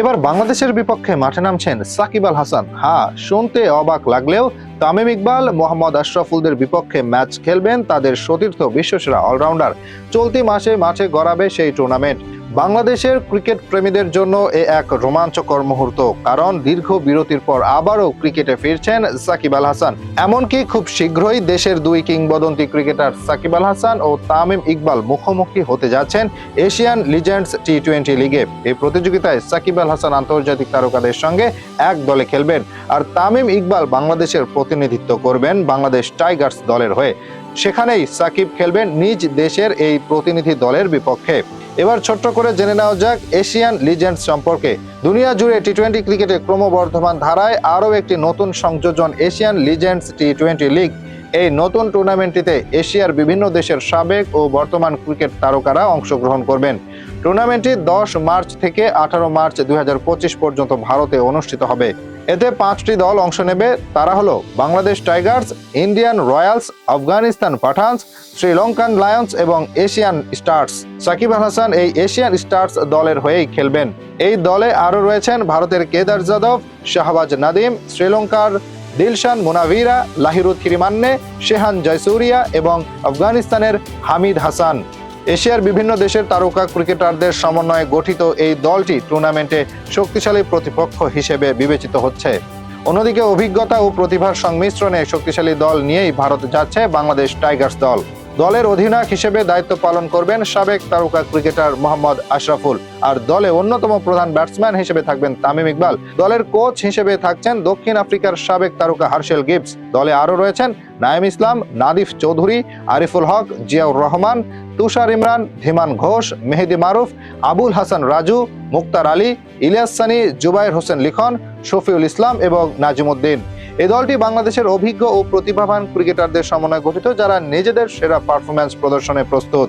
এবার বাংলাদেশের বিপক্ষে মাঠে নামছেন সাকিব আল হাসান। হা শুনতে অবাক লাগলেও তামিম ইকবাল, মোহাম্মদ আশরাফুলদের বিপক্ষে ম্যাচ খেলবেন তাদের সতীর্থ বিশ্বসেরা অলরাউন্ডার। চলতি মাসে মাঠে গড়াবে সেই টুর্নামেন্ট। বাংলাদেশের ক্রিকেট প্রেমীদের জন্য এ এক রোমাঞ্চকর মুহূর্ত, কারণ দীর্ঘ বিরতির পর আবারও ক্রিকেটে ফিরছেন সাকিব আল হাসান। এমনকি খুব শীঘ্রই দেশের দুই কিংবদন্তি ক্রিকেটার সাকিব আল হাসান ও তামিম ইকবাল মুখোমুখি হতে যাচ্ছেন এশিয়ান লিজেন্ডস টি টোয়েন্টি লিগে। এই প্রতিযোগিতায় সাকিব আল হাসান আন্তর্জাতিক তারকাদের সঙ্গে এক দলে খেলবেন। আর তামিম ইকবাল বাংলাদেশের প্রতিনিধিত্ব করবেন বাংলাদেশ টাইগার্স দলের হয়ে। সেখানেই সাকিব খেলবেন নিজ দেশের এই প্রতিনিধি দলের বিপক্ষে। এবার ছোট্ট করে জেনে নেওয়া যাক এশিয়ান লিজেন্ডস সম্পর্কে। দুনিয়া জুড়ে টি টোয়েন্টি ক্রিকেটে ক্রমবর্ধমান ধারায় আরও একটি নতুন সংযোজন Asian legends T twenty league. এই নতুন টুর্নামেন্টটিতে এশিয়ার বিভিন্ন দেশের সাবেক ও বর্তমান ক্রিকেট তারকারা অংশগ্রহণ করবেন। টুর্নামেন্টটি দশ মার্চ থেকে আঠারো মার্চ দু হাজার পঁচিশ পর্যন্ত ভারতে অনুষ্ঠিত হবে। এতে পাঁচটি দল অংশ নেবে। তারা হলো Bangladesh tigers, Indian royals, Afghanistan Pathans, Sri Lankan lions এবং এশিয়ান স্টার্স। সাকিব আল হাসান এই এশিয়ান স্টার্স দলের হয়েই খেলবেন। এই দলে আরও রয়েছেন ভারতের কেদার যাদব, শাহবাজ নাদিম, শ্রীলঙ্কার দিলশান মোনাভিরা, লাহিরুদ কিরিমান্নে শেহান জয়সুরিয়া এবং আফগানিস্তানের হামিদ হাসান। এশিয়ার বিভিন্ন দেশের তারকা ক্রিকেটারদের সমন্বয়ে গঠিত এই দলটি টুর্নামেন্টে শক্তিশালী প্রতিপক্ষ হিসেবে বিবেচিত হচ্ছে। অন্যদিকে অভিজ্ঞতা ও প্রতিভার সংমিশ্রণে শক্তিশালী দল নিয়েই ভারত যাচ্ছে বাংলাদেশ টাইগার্স দল। দলের অধিনায়ক হিসেবে দায়িত্ব পালন করবেন সাবেক তারকা ক্রিকেটার মোহাম্মদ আশরাফুল। আর দলে অন্যতম প্রধান ব্যাটসম্যান হিসেবে থাকবেন তামিম ইকবাল। দলের কোচ হিসেবে থাকছেন দক্ষিণ আফ্রিকার সাবেক তারকা হার্শেল গিবস। দলে আরও রয়েছেন নাইম ইসলাম, নাদিফ চৌধুরী, আরিফুল হক, জিয়াউর রহমান, তুষার ইমরান, ধীমান ঘোষ, মেহেদি মারুফ, আবুল হাসান রাজু, মুক্তার আলী, ইলিয়াস সানি, জুবাইর হোসেন লিখন, শফিউল ইসলাম এবং নাজিমুদ্দিন। এই দলটি বাংলাদেশের অভিজ্ঞ ও প্রতিভাবান ক্রিকেটারদের সমন্বয়ে গঠিত, যারা নিজেদের সেরা পারফরম্যান্স প্রদর্শনে প্রস্তুত।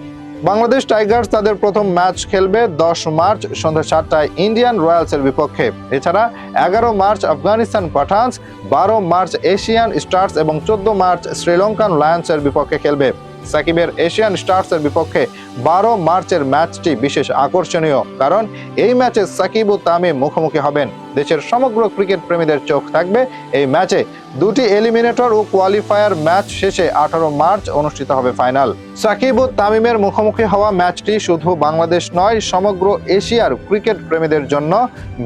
বাংলাদেশ টাইগার্স তাদের প্রথম ম্যাচ খেলবে দশ মার্চ সন্ধ্যা সাতটায় ইন্ডিয়ান রয়্যালসের বিপক্ষে। এছাড়া এগারো মার্চ আফগানিস্তান পাঠানস, বারো মার্চ এশিয়ান স্টার্স এবং চোদ্দ মার্চ শ্রীলঙ্কান লায়ন্সের বিপক্ষে খেলবে। সাকিবের এশিয়ান স্টার্সের বিপক্ষে বারো মার্চের ম্যাচটি বিশেষ আকর্ষণীয়, কারণ এই ম্যাচে সাকিব ও তামিম মুখোমুখি হবেন। দেশের সমগ্র ক্রিকেট প্রেমীদের চোখ থাকবে এই ম্যাচে। দুটি এলিমিনেটর ও কোয়ালিফায়ার ম্যাচ শেষে আঠারো মার্চ অনুষ্ঠিত হবে ফাইনাল। সাকিব ও তামিমের মুখোমুখি হওয়া ম্যাচটি শুধু বাংলাদেশ নয়, সমগ্র এশিয়ার ক্রিকেট প্রেমীদের জন্য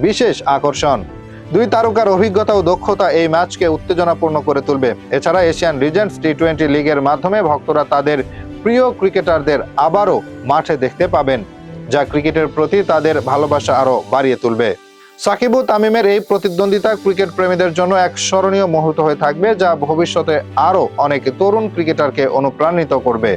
বিশেষ আকর্ষণ। দুই তারকার অভিজ্ঞতা ও দক্ষতা এই ম্যাচকে উত্তেজনাপূর্ণ করে তুলবে। এছাড়া এশিয়ান রিজেন্টস টি টোয়েন্টি লিগের মাধ্যমে ভক্তরা তাদের প্রিয় ক্রিকেটারদের আবারও মাঠে দেখতে পাবেন, যা ক্রিকেটের প্রতি তাদের ভালোবাসা আরও বাড়িয়ে তুলবে। সাকিব তামিমের এই প্রতিদ্বন্দ্বিতা ক্রিকেট প্রেমীদের জন্য এক স্মরণীয় মুহূর্ত হয়ে থাকবে, যা ভবিষ্যতে আরও অনেক তরুণ ক্রিকেটারকে অনুপ্রাণিত করবে।